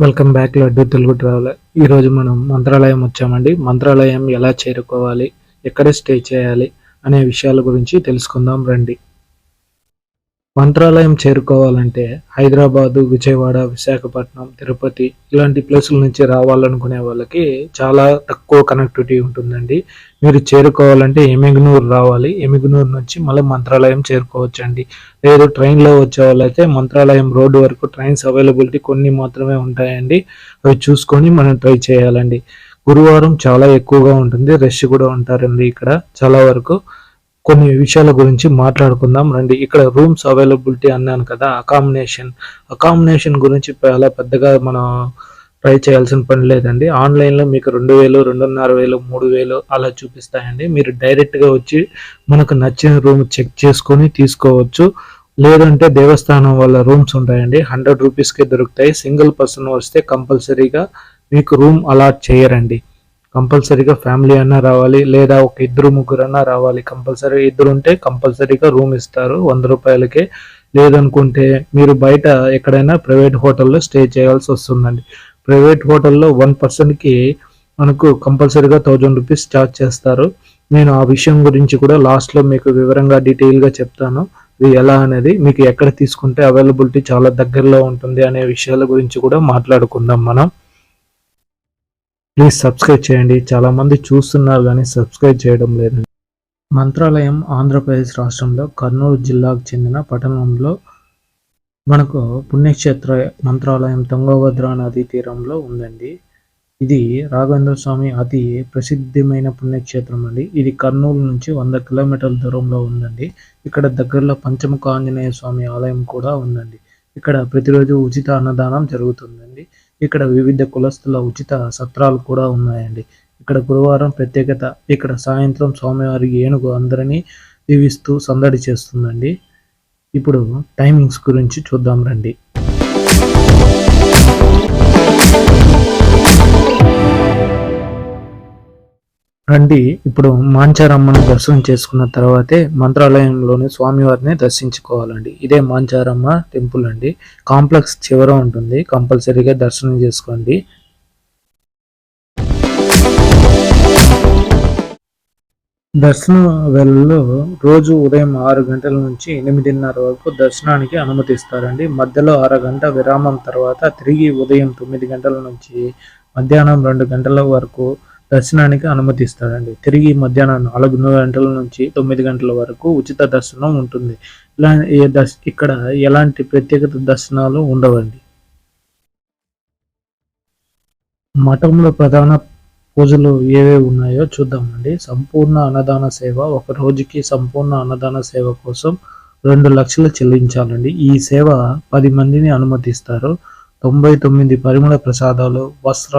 Welcome back Laddu Telugu traveller. ఈరోజు మనం మంత్రాలయం వచ్చామండి. మంత్రాలయం ఎలా చేరుకోవాలి ఎక్కడ స్టే చేయాలి అనే విషయాల గురించి తెలుసుకుందాం రండి. మంత్రాలయం చేరుకోవాలంటే హైదరాబాదు విజయవాడ విశాఖపట్నం తిరుపతి ఇలాంటి ప్లేసుల నుంచి రావాలనుకునే వాళ్ళకి చాలా తక్కువ కనెక్టివిటీ ఉంటుందండి. మీరు చేరుకోవాలంటే ఎమిగ్నూర్ రావాలి. ఎమిగ్నూర్ నుంచి మళ్ళీ మంత్రాలయం చేరుకోవచ్చండి. లేదు ట్రైన్లో వచ్చే వాళ్ళైతే మంత్రాలయం రోడ్డు వరకు ట్రైన్స్ అవైలబిలిటీ కొన్ని మాత్రమే ఉంటాయండి. అవి చూసుకొని మనం ట్రై చేయాలండి. గురువారం చాలా ఎక్కువగా ఉంటుంది. రష్ కూడా ఉంటారండి ఇక్కడ చాలా వరకు. కొన్ని విషయాల గురించి మాట్లాడుకుందాం. రండి ఇక్కడ రూమ్స్ అవైలబిలిటీ అన్నాను కదా అకామినేషన్ అకామినేషన్ గురించి చాలా పెద్దగా మనం ట్రై చేయాల్సిన పని లేదండి. ఆన్లైన్లో మీకు రెండు వేలు రెండున్నర వేలు మూడు వేలు అలా చూపిస్తాయండి. మీరు డైరెక్ట్గా వచ్చి మనకు నచ్చిన రూమ్ చెక్ చేసుకొని తీసుకోవచ్చు. లేదంటే దేవస్థానం వాళ్ళ రూమ్స్ ఉంటాయండి. హండ్రెడ్ రూపీస్కే దొరుకుతాయి. సింగిల్ పర్సన్ వస్తే కంపల్సరీగా మీకు రూమ్ అలాట్ చేయరండి. కంపల్సరీగా ఫ్యామిలీ అన్నా రావాలి లేదా ఒక ఇద్దరు ముగ్గురు అన్నా రావాలి. కంపల్సరీ ఇద్దరు ఉంటే కంపల్సరీగా రూమ్ ఇస్తారు వంద రూపాయలకే. లేదనుకుంటే మీరు బయట ఎక్కడైనా ప్రైవేట్ హోటల్లో స్టే చేయాల్సి వస్తుందండి. ప్రైవేట్ హోటల్లో వన్ పర్సన్కి మనకు కంపల్సరీగా థౌజండ్ రూపీస్ ఛార్జ్ చేస్తారు. నేను ఆ విషయం గురించి కూడా లాస్ట్లో మీకు వివరంగా డీటెయిల్గా చెప్తాను. ఇది ఎలా అనేది మీకు ఎక్కడ తీసుకుంటే అవైలబిలిటీ చాలా దగ్గరలో ఉంటుంది అనే విషయాల గురించి కూడా మాట్లాడుకుందాం మనం. ప్లీజ్ సబ్స్క్రైబ్ చేయండి. చాలా మంది చూస్తున్నారు కానీ సబ్స్క్రైబ్ చేయడం లేదు. మంత్రాలయం ఆంధ్రప్రదేశ్ రాష్ట్రంలో కర్నూలు జిల్లాకు చెందిన పట్టణంలో మనకు పుణ్యక్షేత్ర మంత్రాలయం తుంగభద్ర నదీ తీరంలో ఉందండి. ఇది రాఘవేంద్ర స్వామి అతి ప్రసిద్ధమైన పుణ్యక్షేత్రం అండి. ఇది కర్నూలు నుంచి వంద కిలోమీటర్ల దూరంలో ఉందండి. ఇక్కడ దగ్గరలో పంచముఖ ఆంజనేయ స్వామి ఆలయం కూడా ఉందండి. ఇక్కడ ప్రతిరోజు ఉచిత అన్నదానం జరుగుతుందండి. ఇక్కడ వివిధ కులస్తుల ఉచిత సత్రాలు కూడా ఉన్నాయండి. ఇక్కడ గురువారం ప్రత్యేకత ఇక్కడ సాయంత్రం స్వామివారి ఏనుగు అందరినీ దీవిస్తూ సందడి చేస్తుందండి. ఇప్పుడు టైమింగ్స్ గురించి చూద్దాం రండి. రండి. ఇప్పుడు మాంచారమ్మను దర్శనం చేసుకున్న తర్వాతే మంత్రాలయంలోని స్వామివారిని దర్శించుకోవాలండి. ఇదే మాంచారమ్మ టెంపుల్ అండి. కాంప్లెక్స్ చివర ఉంటుంది. కంపల్సరీగా దర్శనం చేసుకోండి. దర్శనం వేళల్లో రోజు ఉదయం ఆరు గంటల నుంచి ఎనిమిదిన్నర వరకు దర్శనానికి అనుమతిస్తారండి. మధ్యలో అరగంట విరామం తర్వాత తిరిగి ఉదయం తొమ్మిది గంటల నుంచి మధ్యాహ్నం రెండు గంటల వరకు దర్శనానికి అనుమతిస్తాడండి. తిరిగి మధ్యాహ్నం నాలుగు గంటల నుంచి తొమ్మిది గంటల వరకు ఉచిత దర్శనం ఉంటుంది. ఇలా ఏ దర్శ ఇక్కడ ఎలాంటి ప్రత్యేకత దర్శనాలు ఉండవండి. మఠంలో ప్రధాన పూజలు ఏవేవి ఉన్నాయో చూద్దామండి. సంపూర్ణ అన్నదాన సేవ ఒక రోజుకి సంపూర్ణ అన్నదాన సేవ కోసం రెండు లక్షలు చెల్లించాలండి. ఈ సేవ పది మందిని అనుమతిస్తారు. తొంభై తొమ్మిది పరిమళ ప్రసాదాలు వస్త్ర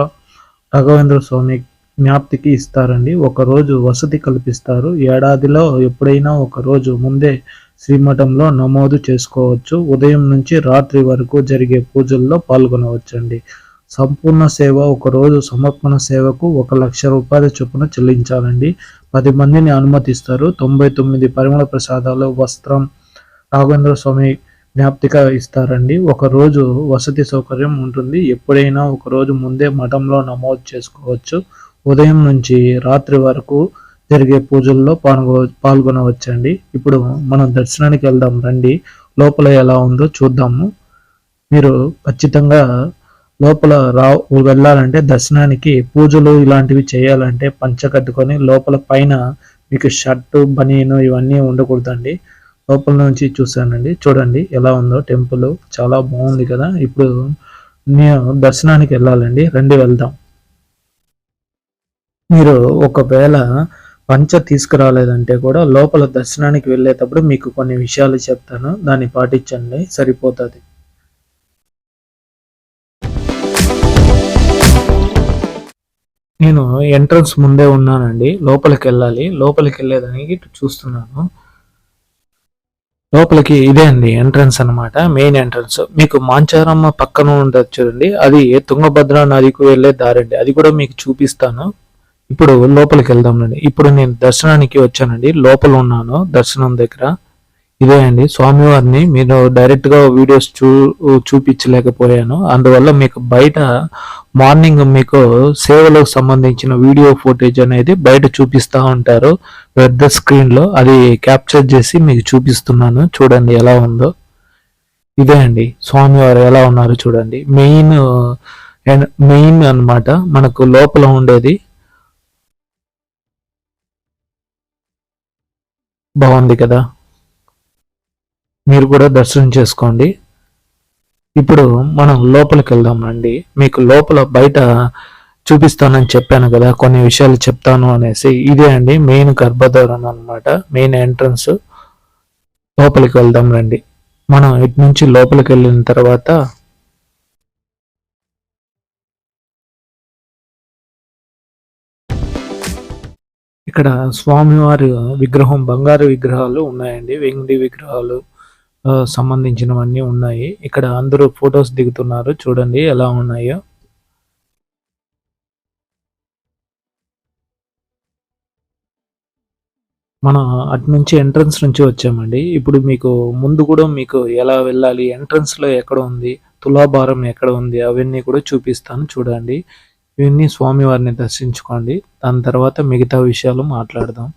రాఘవేంద్ర స్వామి జ్ఞాప్తికి ఇస్తారండి. ఒకరోజు వసతి కల్పిస్తారు. ఏడాదిలో ఎప్పుడైనా ఒక రోజు ముందే శ్రీమఠంలో నమోదు చేసుకోవచ్చు. ఉదయం నుంచి రాత్రి వరకు జరిగే పూజల్లో పాల్గొనవచ్చండి. సంపూర్ణ సేవ ఒక రోజు సమర్పణ సేవకు ఒక లక్ష రూపాయల చొప్పున చెల్లించాలండి. పది మందిని అనుమతిస్తారు. తొంభై తొమ్మిది పరిమళ ప్రసాదాలు వస్త్రం రాఘవేంద్ర స్వామి జ్ఞాప్తిగా ఇస్తారండి. ఒకరోజు వసతి సౌకర్యం ఉంటుంది. ఎప్పుడైనా ఒక రోజు ముందే మఠంలో నమోదు చేసుకోవచ్చు. ఉదయం నుంచి రాత్రి వరకు జరిగే పూజల్లో పాల్గొ పాల్గొనవచ్చండి. ఇప్పుడు మనం దర్శనానికి వెళ్దాం. రండి. లోపల ఎలా ఉందో చూద్దాము. మీరు ఖచ్చితంగా లోపల రా వెళ్ళాలంటే దర్శనానికి పూజలు ఇలాంటివి చేయాలంటే పంచ కట్టుకొని లోపల పైన మీకు షర్టు బనీను ఇవన్నీ ఉండకూడదండి. లోపల నుంచి చూశానండి. చూడండి ఎలా ఉందో టెంపుల్ చాలా బాగుంది కదా. ఇప్పుడు నేను దర్శనానికి వెళ్ళాలండి. రండి వెళ్దాం. మీరు ఒకవేళ పంచ తీసుకురాలేదంటే కూడా లోపల దర్శనానికి వెళ్ళేటప్పుడు మీకు కొన్ని విషయాలు చెప్తాను. దాన్ని పాటించండి. సరిపోతుంది. నేను ఎంట్రన్స్ ముందే ఉన్నానండి. లోపలికి వెళ్ళాలి. లోపలికి వెళ్ళేదానికి చూస్తున్నాను. లోపలికి ఇదే అండి ఎంట్రన్స్ అనమాట మెయిన్ ఎంట్రన్స్. మీకు మాంచారమ్మ పక్కన ఉంటుంది చూడండి. అది తుంగభద్ర నదికి వెళ్ళే దారండి. అది కూడా మీకు చూపిస్తాను. ఇప్పుడు లోపలికి వెళ్దామండి ఇప్పుడు నేను దర్శనానికి వచ్చానండి. లోపల ఉన్నాను దర్శనం దగ్గర. ఇదే అండి. స్వామివారిని మీరు డైరెక్ట్గా వీడియోస్ చూ చూపించలేకపోయాను. అందువల్ల మీకు బయట మార్నింగ్ మీకు సేవలకు సంబంధించిన వీడియో ఫుటేజ్ అనేది బయట చూపిస్తా ఉంటారు. పెద్ద స్క్రీన్లో అది క్యాప్చర్ చేసి మీకు చూపిస్తున్నాను. చూడండి ఎలా ఉందో. ఇదే అండి. స్వామివారు ఎలా ఉన్నారు చూడండి. మెయిన్ మెయిన్ అన్నమాట మనకు లోపల ఉండేది బాగుంది కదా. మీరు కూడా దర్శనం చేసుకోండి. ఇప్పుడు మనం లోపలికి వెళ్దాం రండి. మీకు లోపల బయట చూపిస్తానని చెప్పాను కదా కొన్ని విషయాలు చెప్తాను అనేసి. ఇదే అండి మెయిన్ గర్భధారణ అనమాట మెయిన్ ఎంట్రన్స్. లోపలికి వెళ్దాం రండి. మనం ఇటు నుంచి లోపలికి వెళ్ళిన తర్వాత ఇక్కడ స్వామివారి విగ్రహం బంగారు విగ్రహాలు ఉన్నాయండి. వెండి విగ్రహాలు ఆ, సంబంధించినవన్నీ ఉన్నాయి. ఇక్కడ అందరూ ఫొటోస్ దిగుతున్నారు. చూడండి ఎలా ఉన్నాయో. మనం అటు నుంచి ఎంట్రన్స్ నుంచి వచ్చామండి. ఇప్పుడు మీకు ముందు కూడా మీకు ఎలా వెళ్ళాలి ఎంట్రన్స్లో ఎక్కడ ఉంది తులాభారం ఎక్కడ ఉంది అవన్నీ కూడా చూపిస్తాను. చూడండి. ఇవన్నీ స్వామివారిని దర్శించుకోండి. దాని తర్వాత మిగతా విషయాలు మాట్లాడదాం.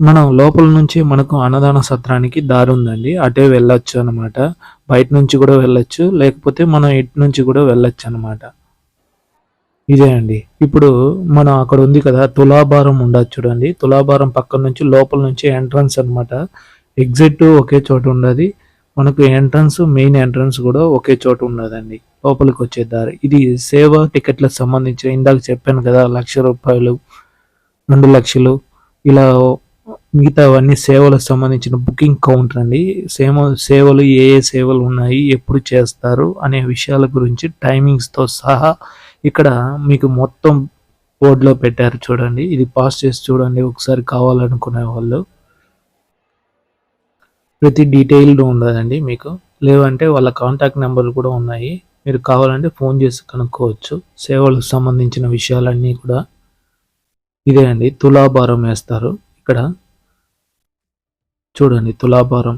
మనం లోపల నుంచి మనకు అన్నదాన సత్రానికి దారి ఉందండి. అటే వెళ్ళొచ్చు అనమాట బయట నుంచి కూడా వెళ్ళొచ్చు. లేకపోతే మనం ఇటు నుంచి కూడా వెళ్ళొచ్చు అనమాట ఇదే అండి. ఇప్పుడు మనం అక్కడ ఉంది కదా తులాభారం ఉండదు చూడండి. తులాభారం పక్కన నుంచి లోపల నుంచి ఎంట్రన్స్ అన్నమాట. ఎగ్జిట్ ఒకే చోట ఉండదు మనకు ఎంట్రన్స్ మెయిన్ ఎంట్రన్స్ కూడా ఒకే చోట ఉన్నదండి. లోపలికి వచ్చే దారి. ఇది సేవ టికెట్లకు సంబంధించిన ఇందాక చెప్పాను కదా లక్ష రూపాయలు రెండు లక్షలు. ఇలా మిగతావన్నీ సేవలకు సంబంధించిన బుకింగ్ కౌంటర్ అండి. సేమ సేవలు ఏ ఏ సేవలు ఉన్నాయి ఎప్పుడు చేస్తారు అనే విషయాల గురించి టైమింగ్స్తో సహా ఇక్కడ మీకు మొత్తం బోర్డులో పెట్టారు చూడండి. ఇది పాస్ చేసి చూడండి. ఒకసారి కావాలనుకునే వాళ్ళు. ప్రతి డీటెయిల్డ్ ఉండదండి మీకు. లేవంటే వాళ్ళ కాంటాక్ట్ నెంబర్లు కూడా ఉన్నాయి. మీరు కావాలంటే ఫోన్ చేసి కనుక్కోవచ్చు. సేవలకు సంబంధించిన విషయాలన్నీ కూడా ఇదే అండి. తులాభారం వేస్తారు. ఇక్కడ చూడండి తులాభారం.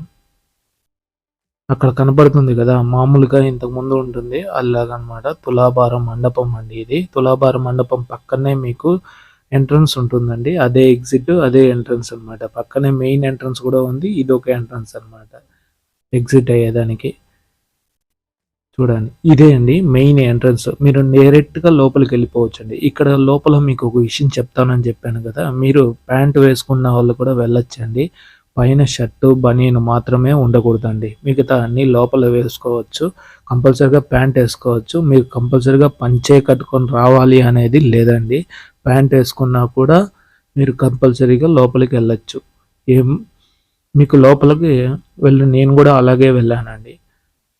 అక్కడ కనపడుతుంది కదా మామూలుగా ఇంతకు ముందు ఉంటుంది. అలాగనమాట. తులాభారం మండపం అండి ఇది. తులాభారం మండపం పక్కనే మీకు ఎంట్రన్స్ ఉంటుందండి. అదే ఎగ్జిట్ అదే ఎంట్రన్స్ అన్నమాట. పక్కనే మెయిన్ ఎంట్రన్స్ కూడా ఉంది. ఇది ఒక ఎంట్రన్స్ అన్నమాట. ఎగ్జిట్ అయ్యేదానికి. చూడండి. ఇదే అండి మెయిన్ ఎంట్రన్స్. మీరు డైరెక్ట్గా లోపలికి వెళ్ళిపోవచ్చు అండి ఇక్కడ లోపల మీకు ఒక విషయం చెప్తానని చెప్పాను కదా. మీరు ప్యాంట్ వేసుకున్న వాళ్ళు కూడా వెళ్ళొచ్చండి. పైన షర్టు బనీన్ మాత్రమే ఉండకూడదండి. మిగతా అన్ని లోపల వేసుకోవచ్చు. కంపల్సరిగా ప్యాంట్ వేసుకోవచ్చు. మీరు కంపల్సరిగా పంచే కట్టుకొని రావాలి అనేది లేదండి. ప్యాంట్ వేసుకున్నా కూడా మీరు కంపల్సరీగా లోపలికి వెళ్ళొచ్చు. ఏం మీకు లోపలికి వెళ్ళి నేను కూడా అలాగే వెళ్ళానండి.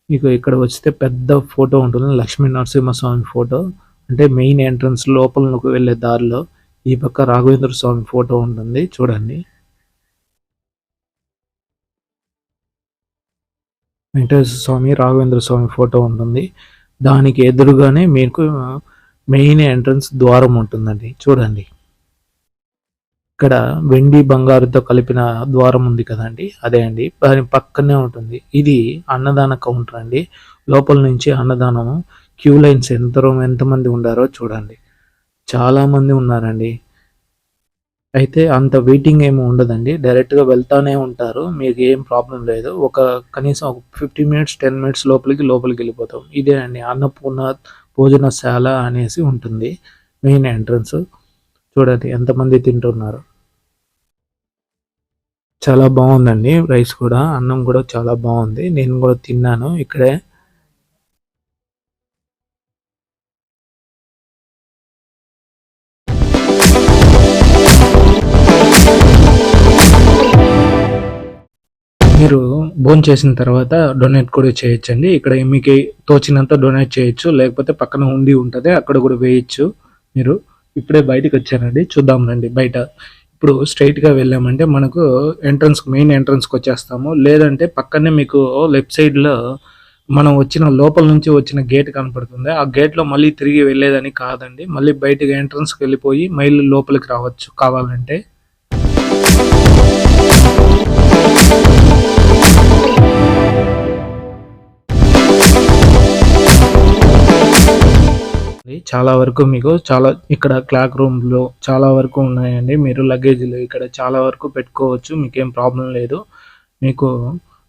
మీకు ఇక్కడ వస్తే పెద్ద ఫోటో ఉంటుంది లక్ష్మీ నరసింహస్వామి ఫోటో. అంటే మెయిన్ ఎంట్రన్స్ లోపలకు వెళ్ళే దారిలో ఈ పక్క రాఘవేంద్ర స్వామి ఫోటో ఉంటుంది చూడండి. వెంకటేశ్వర స్వామి రాఘవేంద్ర స్వామి ఫోటో ఉంటుంది. దానికి ఎదురుగానే మీకు మెయిన్ ఎంట్రన్స్ ద్వారం ఉంటుందండి. చూడండి. ఇక్కడ వెండి బంగారుతో కలిపిన ద్వారం ఉంది కదండి. అదే అండి. దాని పక్కనే ఉంటుంది. ఇది అన్నదాన కౌంటర్ అండి. లోపల నుంచి అన్నదానం క్యూ లైన్స్ ఎంత ఎంతమంది ఉండారో చూడండి. చాలా మంది ఉన్నారండి. అయితే అంత వెయిటింగ్ ఏమి ఉండదండి. డైరెక్ట్గా వెళ్తానే ఉంటారు. మీకు ఏం ప్రాబ్లం లేదు. ఒక కనీసం ఒక ఫిఫ్టీ మినిట్స్ టెన్ మినిట్స్ లోపలికి లోపలికి వెళ్ళిపోతాం. ఇదే అండి. అన్నపూర్ణ భోజనశాల అనేసి ఉంటుంది మెయిన్ ఎంట్రన్స్. చూడండి ఎంతమంది తింటున్నారు. చాలా బాగుందండి రైస్ కూడా అన్నం కూడా చాలా బాగుంది. నేను కూడా తిన్నాను ఇక్కడే. మీరు బోన్ చేసిన తర్వాత డొనేట్ కూడా చేయొచ్చండి. ఇక్కడ మీకు తోచినంత డొనేట్ చేయొచ్చు. లేకపోతే పక్కన ఉండి ఉంటుంది అక్కడ కూడా వేయచ్చు. మీరు ఇప్పుడే బయటకు వచ్చారండి. చూద్దాం రండి బయట. ఇప్పుడు స్ట్రైట్గా గా వెళ్ళామంటే మనకు ఎంట్రన్స్ మెయిన్ ఎంట్రన్స్కి వచ్చేస్తాము. లేదంటే పక్కనే మీకు లెఫ్ట్ సైడ్లో మనం వచ్చిన లోపల నుంచి వచ్చిన గేట్ కనపడుతుంది. ఆ గేట్లో లో మళ్ళీ తిరిగి వెళ్ళేదని కాదండి. మళ్ళీ బయటకి ఎంట్రన్స్కి వెళ్ళిపోయి మళ్ళీ లోపలికి రావచ్చు కావాలంటే. చాలా వరకు మీకు చాలా ఇక్కడ క్లాక్ రూమ్లో చాలా వరకు ఉన్నాయండి. మీరు లగేజ్లు ఇక్కడ చాలా వరకు పెట్టుకోవచ్చు. మీకేం ప్రాబ్లం లేదు. మీకు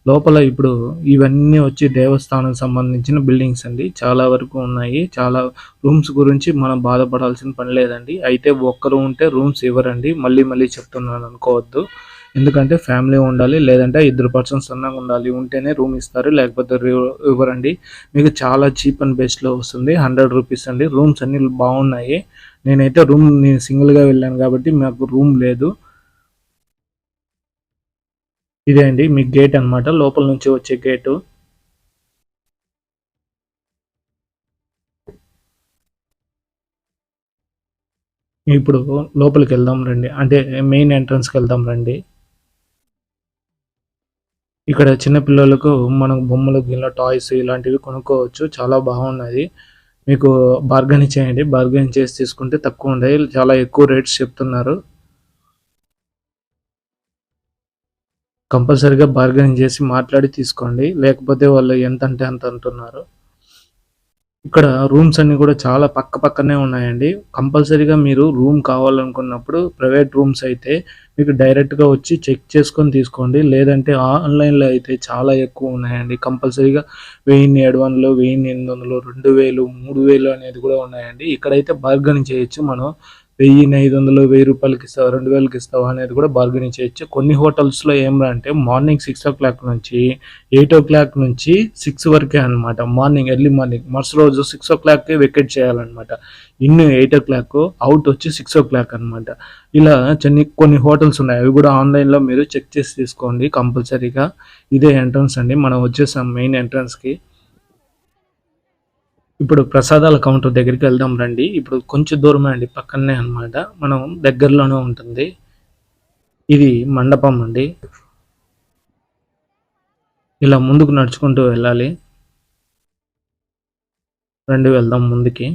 లోపల ఇప్పుడు ఇవన్నీ వచ్చి దేవస్థానం సంబంధించిన బిల్డింగ్స్ అండి. చాలా వరకు ఉన్నాయి. చాలా రూమ్స్ గురించి మనం బాధపడాల్సిన పని లేదండి. అయితే ఒక్కరు ఉంటే రూమ్స్ ఇవ్వరండి. మళ్ళీ మళ్ళీ చెప్తున్నాను అనుకోవద్దు. ఎందుకంటే ఫ్యామిలీ ఉండాలి లేదంటే ఇద్దరు పర్సన్స్ అన్నా ఉండాలి ఉంటేనే రూమ్ ఇస్తారు లేకపోతే ఇవ్వరండి. మీకు చాలా చీప్ అండ్ బెస్ట్లో వస్తుంది హండ్రెడ్ రూపీస్ అండి. రూమ్స్ అన్ని బాగున్నాయి. నేనైతే రూమ్ నేను సింగిల్గా వెళ్ళాను కాబట్టి మాకు రూమ్ లేదు. ఇదే అండి మీ గేట్ అన్నమాట. లోపల నుంచి వచ్చే గేటు. ఇప్పుడు లోపలికి వెళ్దాం రండి. అంటే మెయిన్ ఎంట్రన్స్కి వెళ్దాం రండి. ఇక్కడ చిన్న పిల్లలకు మనం బొమ్మలు గిన్నె టాయ్స్ ఇలాంటివి కొనుక్కోవచ్చు. చాలా బాగున్నది మీకు బార్గెన్ చేయండి. బార్గెన్ చేసి తీసుకుంటే తక్కువ ఉంటాయి చాలా ఎక్కువ రేట్స్ చెప్తున్నారు. కంపల్సరిగా బార్గెనింగ్ చేసి మాట్లాడి తీసుకోండి. లేకపోతే వాళ్ళు ఎంత అంటే అంత అంటున్నారు. ఇక్కడ రూమ్స్ అన్ని కూడా చాలా పక్క పక్కనే ఉన్నాయండి. కంపల్సరీగా మీరు రూమ్ కావాలనుకున్నప్పుడు ప్రైవేట్ రూమ్స్ అయితే మీకు డైరెక్ట్గా వచ్చి చెక్ చేసుకొని తీసుకోండి. లేదంటే ఆన్లైన్లో అయితే చాలా ఎక్కువ ఉన్నాయండి. కంపల్సరీగా వెయ్యిన్ని ఏడు వందలు వెయ్యిన్ని ఎనిమిది వందలు రెండు వేలు మూడు వేలు అనేది కూడా ఉన్నాయండి. ఇక్కడైతే బర్గన్ చేయొచ్చు మనం. వెయ్యి ఐదు వందలు వెయ్యి రూపాయలకి ఇస్తావా రెండు వేలకి ఇస్తావా అనేది కూడా బార్గెనింగ్ చేయొచ్చు. కొన్ని హోటల్స్లో ఏమరా అంటే మార్నింగ్ సిక్స్ ఓ క్లాక్ నుంచి ఎయిట్ ఓ క్లాక్ నుంచి సిక్స్ వరకే అనమాట మార్నింగ్ ఎర్లీ మార్నింగ్ మరుసటి రోజు సిక్స్ ఓ క్లాక్కి వెకెట్ చేయాలన్నమాట. In eight o'clock out వచ్చి సిక్స్ ఓ క్లాక్ అనమాట ఇలా చిన్న కొన్ని హోటల్స్ ఉన్నాయి. అవి కూడా ఆన్లైన్లో మీరు చెక్ చేసి తీసుకోండి కంపల్సరీగా. ఇదే ఎంట్రన్స్ అండి. మనం వచ్చేసాం మెయిన్ ఎంట్రన్స్కి ఇప్పుడు ప్రసాదాల కౌంటర్ దగ్గరికి వెళ్దాం రండి. ఇప్పుడు కొంచెం దూరమే అండి పక్కనే అన్నమాట. మనం దగ్గరలోనే ఉంటుంది. ఇది మండపం అండి. ఇలా ముందుకు నడుచుకుంటూ వెళ్ళాలి. రండి వెళ్దాం ముందుకి.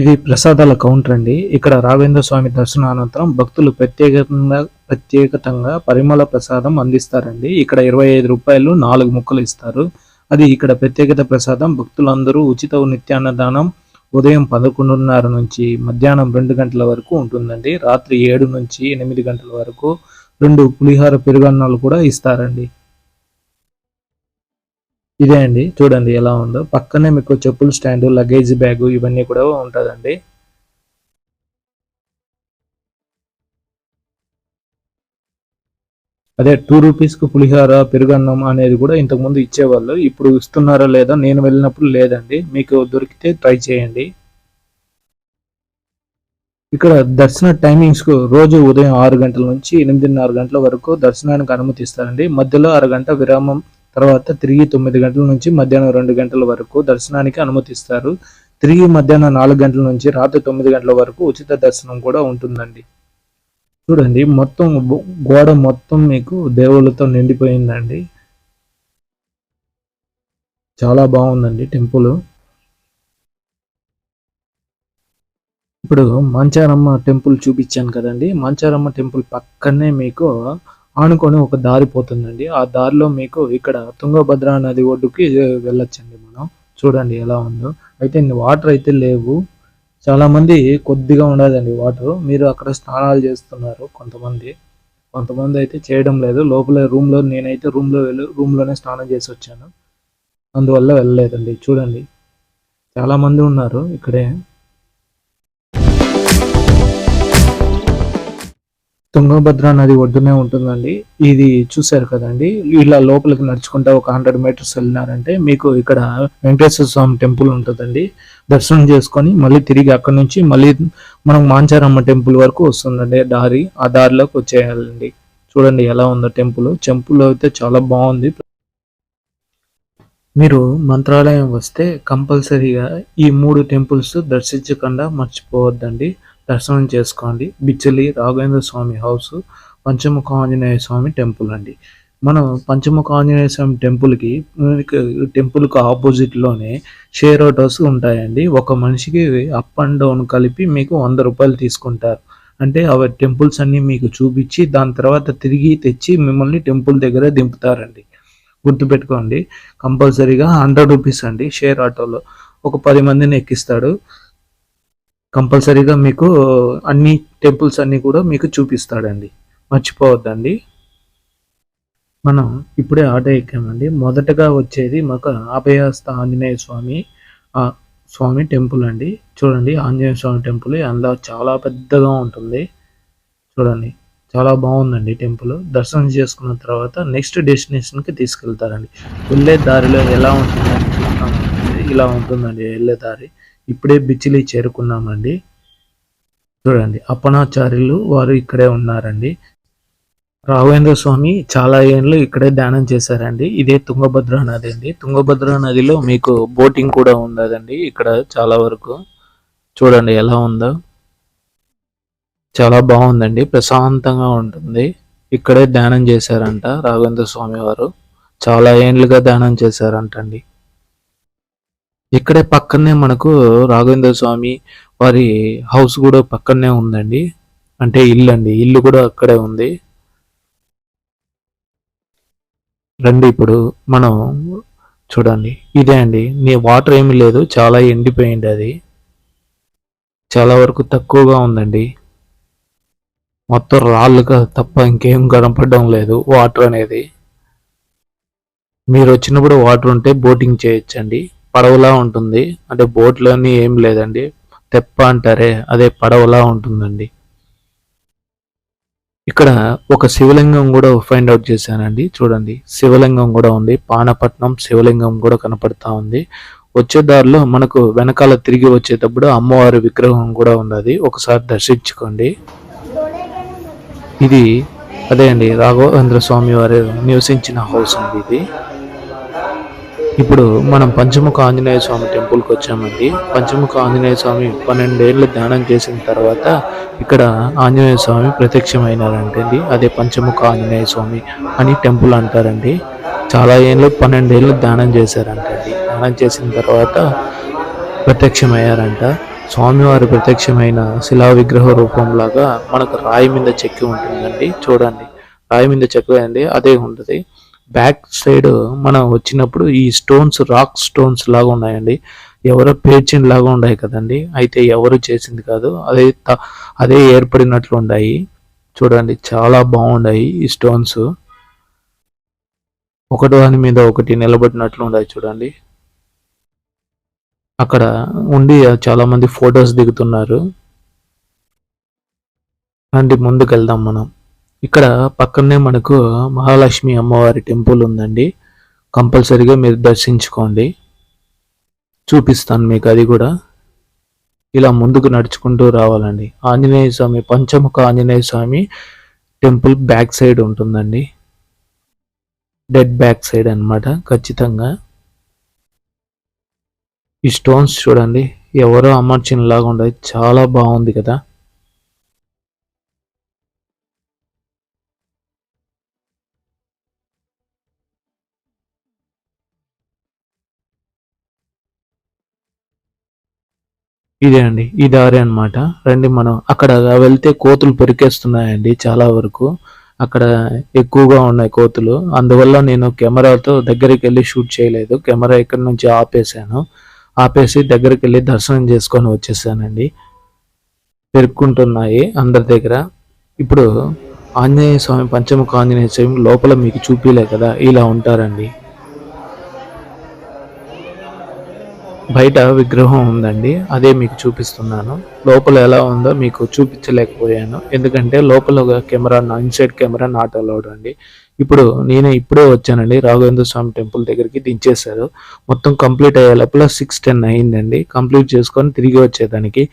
ఇది ప్రసాదాల కౌంటర్ అండి. ఇక్కడ రాఘవేంద్ర స్వామి దర్శనానంతరం భక్తులు ప్రత్యేకంగా ప్రత్యేకతంగా పరిమళ ప్రసాదం అందిస్తారండి. ఇక్కడ ఇరవై ఐదు రూపాయలు నాలుగు ముక్కలు ఇస్తారు. అది ఇక్కడ ప్రత్యేకత ప్రసాదం. భక్తులందరూ ఉచిత నిత్యాన్నదానం ఉదయం పదకొండున్నర నుంచి మధ్యాహ్నం రెండు గంటల వరకు ఉంటుందండి. రాత్రి ఏడు నుంచి ఎనిమిది గంటల వరకు రెండు పులిహార పెరుగన్నాలు కూడా ఇస్తారండి. ఇదే అండి. చూడండి ఎలా ఉందో. పక్కనే మీకు చెప్పులు స్టాండ్ లగేజ్ బ్యాగ్ ఇవన్నీ కూడా ఉంటుందండి. అదే టూ రూపీస్కి పులిహోర పెరుగన్నం అనేది కూడా ఇంతకుముందు ఇచ్చేవాళ్ళు. ఇప్పుడు ఇస్తున్నారా లేదా? నేను వెళ్ళినప్పుడు లేదండి. మీకు దొరికితే ట్రై చేయండి. ఇక్కడ దర్శన టైమింగ్స్కు రోజు ఉదయం ఆరు గంటల నుంచి ఎనిమిదిన్నర గంటల వరకు దర్శనానికి అనుమతిస్తారండి. మధ్యలో అరగంట విరామం తర్వాత తిరిగి తొమ్మిది గంటల నుంచి మధ్యాహ్నం రెండు గంటల వరకు దర్శనానికి అనుమతిస్తారు. తిరిగి మధ్యాహ్నం నాలుగు గంటల నుంచి రాత్రి తొమ్మిది గంటల వరకు ఉచిత దర్శనం కూడా ఉంటుందండి. చూడండి మొత్తం గోడ మొత్తం మీకు దేవుళ్ళతో నిండిపోయిందండి. చాలా బాగుందండి టెంపుల్. ఇప్పుడు మంచారమ్మ టెంపుల్ చూపించాను కదండి. మంచారమ్మ టెంపుల్ పక్కనే మీకు ఆనుకొని ఒక దారి పోతుందండి. ఆ దారిలో మీకు ఇక్కడ తుంగభద్ర నది ఒడ్డుకి వెళ్ళొచ్చండి మనం. చూడండి ఎలా ఉందో. అయితే వాటర్ అయితే లేవు. చాలా మంది కొద్దిగా ఉండదండి వాటర్. మీరు అక్కడ స్నానాలు చేస్తున్నారు కొంతమంది. కొంతమంది అయితే చేయడం లేదు. లోపల రూమ్లో నేనైతే రూమ్లో వెళ్ళి రూమ్లోనే స్నానం చేసి వచ్చాను. అందువల్ల వెళ్ళలేదండి. చూడండి. చాలా మంది ఉన్నారు ఇక్కడే. తుంగభద్ర నది ఒడ్డునే ఉంటుందండి. ఇది చూశారు కదండి. ఇలా లోపలికి నడుచుకుంటా ఒక హండ్రెడ్ మీటర్స్ వెళ్ళినారంటే మీకు ఇక్కడ వెంకటేశ్వర స్వామి టెంపుల్ ఉంటుందండి. దర్శనం చేసుకొని మళ్ళీ తిరిగి అక్కడ నుంచి మళ్ళీ మనం మాంచారమ్మ టెంపుల్ వరకు వస్తుందండి దారి. ఆ దారిలోకి వచ్చేయాలండి. చూడండి ఎలా ఉందో టెంపుల్. టెంపుల్ అయితే చాలా బాగుంది. మీరు మంత్రాలయం వస్తే కంపల్సరీగా ఈ మూడు టెంపుల్స్ దర్శించకుండా మర్చిపోవద్దండి. దర్శనం చేసుకోండి. బిచ్చలి రాఘవేంద్ర స్వామి హౌస్ పంచముఖ ఆంజనేయ స్వామి టెంపుల్ అండి. మనం పంచముఖ ఆంజనేయ స్వామి టెంపుల్కి టెంపుల్కి ఆపోజిట్లోనే షేర్ ఆటోస్ ఉంటాయండి. ఒక మనిషికి అప్ అండ్ డౌన్ కలిపి మీకు వంద రూపాయలు తీసుకుంటారు. అంటే అవి టెంపుల్స్ అన్ని మీకు చూపించి దాని తర్వాత తిరిగి తెచ్చి మిమ్మల్ని టెంపుల్ దగ్గర దింపుతారండి. గుర్తుపెట్టుకోండి కంపల్సరీగా హండ్రెడ్ రూపీస్ అండి షేర్ ఆటోలో ఒక పది మందిని ఎక్కిస్తాడు. కంపల్సరీగా మీకు అన్ని టెంపుల్స్ అన్ని కూడా మీకు చూపిస్తాడండి. మర్చిపోవద్దండి. మనం ఇప్పుడే ఆటో ఎక్కామండి. మొదటగా వచ్చేది మాకు అభయహస్త ఆంజనేయ స్వామి ఆ స్వామి టెంపుల్ అండి. చూడండి ఆంజనేయ స్వామి టెంపుల్ అందులో చాలా పెద్దగా ఉంటుంది. చూడండి చాలా బాగుందండి టెంపుల్. దర్శనం చేసుకున్న తర్వాత నెక్స్ట్ డెస్టినేషన్కి తీసుకెళ్తారండి. వెళ్ళే దారిలో ఎలా ఉంటుందని ఇలా ఉంటుందండి వెళ్ళే దారి. ఇప్పుడే బిచ్చిలి చేరుకున్నామండి. చూడండి అప్పనాచార్యులు వారు ఇక్కడే ఉన్నారండి. రాఘవేంద్ర స్వామి చాలా ఏళ్ళు ఇక్కడే ధ్యానం చేశారండి. ఇదే తుంగభద్ర నది అండి. తుంగభద్ర నదిలో మీకు బోటింగ్ కూడా ఉండదండి ఇక్కడ చాలా వరకు. చూడండి ఎలా ఉందో. చాలా బాగుందండి ప్రశాంతంగా ఉంటుంది. ఇక్కడే ధ్యానం చేశారంట రాఘవేంద్ర స్వామి వారు. చాలా ఏండ్లుగా ధ్యానం చేశారంటండి. ఇక్కడే పక్కనే మనకు రాఘవేంద్ర స్వామి వారి హౌస్ కూడా పక్కనే ఉందండి. అంటే ఇల్లు అండి. ఇల్లు కూడా అక్కడే ఉంది. రండి ఇప్పుడు మనం చూడండి. ఇదే అండి. నీ వాటర్ ఏమీ లేదు. చాలా ఎండిపోయింది అది. చాలా వరకు తక్కువగా ఉందండి. మొత్తం రాళ్ళుగా తప్ప ఇంకేం కనపడడం లేదు వాటర్ అనేది. మీరు వచ్చినప్పుడు వాటర్ ఉంటే బోటింగ్ చేయొచ్చండి. పడవలా ఉంటుంది. అంటే బోట్లోని ఏం లేదండి. తెప్ప అంటారే అదే పడవలా ఉంటుందండి. ఇక్కడ ఒక శివలింగం కూడా ఫైండ్ అవుట్ చేశానండి. చూడండి శివలింగం కూడా ఉంది. పానపట్నం శివలింగం కూడా కనపడతా ఉంది. వచ్చే దారిలో మనకు వెనకాల తిరిగి వచ్చేటప్పుడు అమ్మవారి విగ్రహం కూడా ఉన్నది. ఒకసారి దర్శించుకోండి. ఇది అదే అండి రాఘవేంద్ర స్వామి వారు నివసించిన హౌస్ అండి ఇది. ఇప్పుడు మనం పంచముఖ ఆంజనేయ స్వామి టెంపుల్కి వచ్చామండి. పంచముఖ ఆంజనేయ స్వామి పన్నెండేళ్ళు ధ్యానం చేసిన తర్వాత ఇక్కడ ఆంజనేయ స్వామి ప్రత్యక్షమైనారంటండి. అదే పంచముఖ ఆంజనేయ స్వామి అని టెంపుల్ అంటారండి. చాలా ఏళ్ళు పన్నెండేళ్ళు ధ్యానం చేశారంటండి. ధ్యానం చేసిన తర్వాత ప్రత్యక్షమయ్యారంట. స్వామివారి ప్రత్యక్షమైన శిలా విగ్రహ రూపంలాగా మనకు రాయి మీద చెక్కి ఉంటుందండి. చూడండి. రాయి మీద చెక్కి అండి అదే ఉంటుంది. బ్యాక్ సైడ్ మనం వచ్చినప్పుడు ఈ స్టోన్స్ రాక్ స్టోన్స్ లాగా ఉన్నాయండి. ఎవరో పేర్చిన లాగా ఉన్నాయి కదండి. అయితే ఎవరు చేసింది కాదు అదే త- అదే ఏర్పడినట్లు ఉన్నాయి. చూడండి చాలా బాగున్నాయి ఈ స్టోన్స్. ఒకటి దాని మీద ఒకటి నిలబడినట్లు ఉన్నాయి చూడండి. అక్కడ ఉండి చాలా మంది ఫొటోస్ దిగుతున్నారు. అండి ముందుకు వెళ్దాం మనం. ఇక్కడ పక్కనే మనకు మహాలక్ష్మి అమ్మవారి టెంపుల్ ఉందండి. కంపల్సరీగా మీరు దర్శించుకోండి. చూపిస్తాను మీకు అది కూడా. ఇలా ముందుకు నడుచుకుంటూ రావాలండి. Anjaneya Swamy Panchamukha Anjaneya Swamy temple back side ఉంటుందండి. డెడ్ బ్యాక్ సైడ్ అన్నమాట ఖచ్చితంగా. ఈ స్టోన్స్ చూడండి ఎవరో అమర్చిన లాగా ఉండదు. చాలా బాగుంది కదా. ఇదే అండి ఈ దారి అన్నమాట. రండి మనం అక్కడ వెళ్తే కోతులు పెరికేస్తున్నాయండి చాలా వరకు. అక్కడ ఎక్కువగా ఉన్నాయి కోతులు. అందువల్ల నేను కెమెరాతో దగ్గరికి వెళ్ళి షూట్ చేయలేదు. కెమెరా ఇక్కడ నుంచి ఆపేసాను ఆపేసి దగ్గరికి వెళ్ళి దర్శనం చేసుకొని వచ్చేసానండి. పెరుక్కుంటున్నాయి అందరి దగ్గర. ఇప్పుడు ఆంజనేయ స్వామి పంచముఖ ఆంజనేయ స్వామి లోపల మీకు చూపిలే కదా ఇలా ఉంటారండి. బయట విగ్రహం ఉందండి. అదే మీకు చూపిస్తున్నాను. లోపల ఎలా ఉందో మీకు చూపించలేకపోయాను. ఎందుకంటే లోపల ఒక camera inside camera not allowed అండి. ఇప్పుడు నేనే ఇప్పుడే వచ్చానండి. రాఘవేంద్ర స్వామి టెంపుల్ దగ్గరికి దించేశారు. మొత్తం కంప్లీట్ అయ్యే లోపల సిక్స్ టెన్ అయిందండి. కంప్లీట్ చేసుకొని తిరిగి వచ్చేదానికి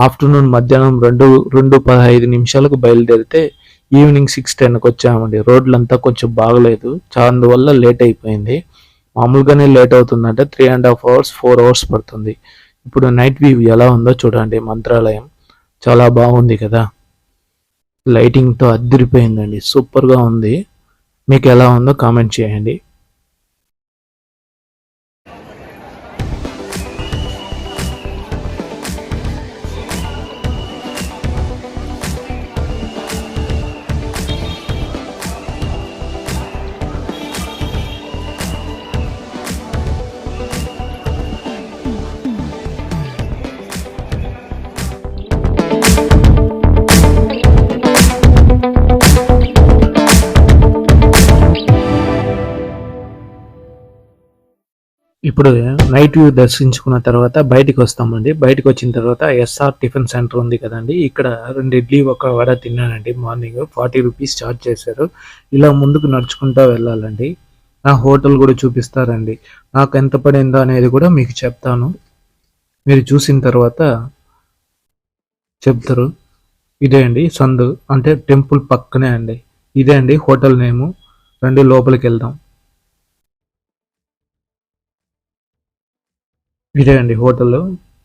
ఆఫ్టర్నూన్ మధ్యాహ్నం రెండు రెండు పదహైదు నిమిషాలకు బయలుదేరితే ఈవినింగ్ సిక్స్ టెన్కి వచ్చామండి. రోడ్లంతా కొంచెం బాగలేదు. అందువల్ల లేట్ అయిపోయింది. మామూలుగానే లేట్ అవుతుందంటే three and half hours four hours పడుతుంది. ఇప్పుడు నైట్ వ్యూ ఎలా ఉందో చూడండి మంత్రాలయం. చాలా బాగుంది కదా. లైటింగ్తో అద్దరిపోయిందండి. సూపర్గా ఉంది. మీకు ఎలా ఉందో కామెంట్ చేయండి. ఇప్పుడు నైట్ వ్యూ దర్శించుకున్న తర్వాత బయటికి వస్తామండి. బయటకు వచ్చిన తర్వాత ఎస్ఆర్ టిఫిన్ సెంటర్ ఉంది కదండి. ఇక్కడ రెండు ఇడ్లీ ఒక వడ తిన్నానండి. మార్నింగ్ ఫార్టీ రూపీస్ ఛార్జ్ చేశారు. ఇలా ముందుకు నడుచుకుంటూ వెళ్ళాలండి. నా హోటల్ కూడా చూపిస్తారండి. నాకు ఎంత పడిందో అనేది కూడా మీకు చెప్తాను. మీరు చూసిన తర్వాత చెప్తారు. ఇదే అండి సందు అంటే టెంపుల్ పక్కనే అండి. ఇదే అండి హోటల్ నేము. రండి లోపలికి వెళ్దాం. ఇదే అండి హోటల్.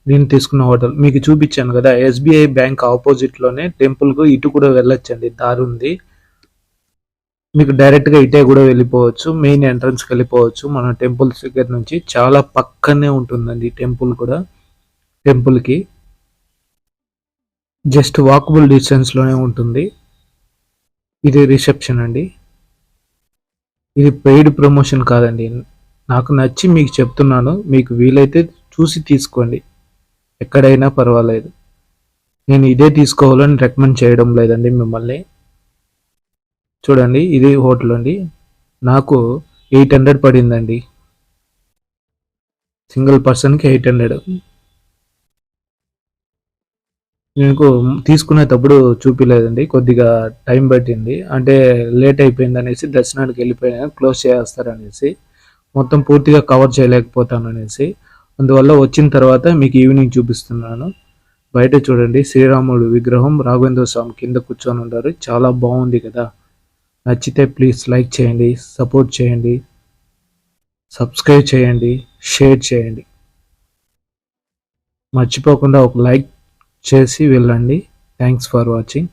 నేను తీసుకున్న హోటల్. మీకు చూపించాను కదా ఎస్బీఐ బ్యాంక్ ఆపోజిట్లోనే టెంపుల్కు ఇటు కూడా వెళ్ళొచ్చండి. దారి ఉంది మీకు డైరెక్ట్గా ఇటే కూడా వెళ్ళిపోవచ్చు. మెయిన్ ఎంట్రన్స్కి వెళ్ళిపోవచ్చు. మన టెంపుల్స్ దగ్గర నుంచి చాలా పక్కనే ఉంటుందండి టెంపుల్ కూడా. టెంపుల్కి. జస్ట్ వాకబుల్ డిస్టెన్స్లోనే ఉంటుంది. ఇది రిసెప్షన్ అండి. ఇది పెయిడ్ ప్రమోషన్ కాదండి. నాకు నచ్చి మీకు చెప్తున్నాను. మీకు వీలైతే చూసి తీసుకోండి. ఎక్కడైనా పర్వాలేదు. నేను ఇదే తీసుకోవాలని రికమెండ్ చేయడం లేదండి మిమ్మల్ని. చూడండి ఇది హోటల్ అండి. నాకు ఎయిట్ హండ్రెడ్ పడిందండి. సింగిల్ పర్సన్కి ఎయిట్ హండ్రెడ్. మీకు తీసుకునేటప్పుడు చూపిలేదండి. కొద్దిగా టైం పట్టింది. అంటే లేట్ అయిపోయింది అనేసి దర్శనానికి వెళ్ళిపోయినా క్లోజ్ చేస్తారనేసి మొత్తం పూర్తిగా కవర్ చేయలేకపోతాను అనేసి అందువల్ల వచ్చిన తర్వాత మీకు ఈవినింగ్ చూపిస్తున్నాను. బయట చూడండి శ్రీరాముడు విగ్రహం రాఘవేంద్ర స్వామి కింద కూర్చొని ఉంటారు చాలా బాగుంది కదా. నచ్చితే ప్లీజ్ లైక్ చేయండి సపోర్ట్ చేయండి సబ్స్క్రైబ్ చేయండి షేర్ చేయండి. మర్చిపోకుండా ఒక లైక్ చేసి వెళ్ళండి. Thanks for watching.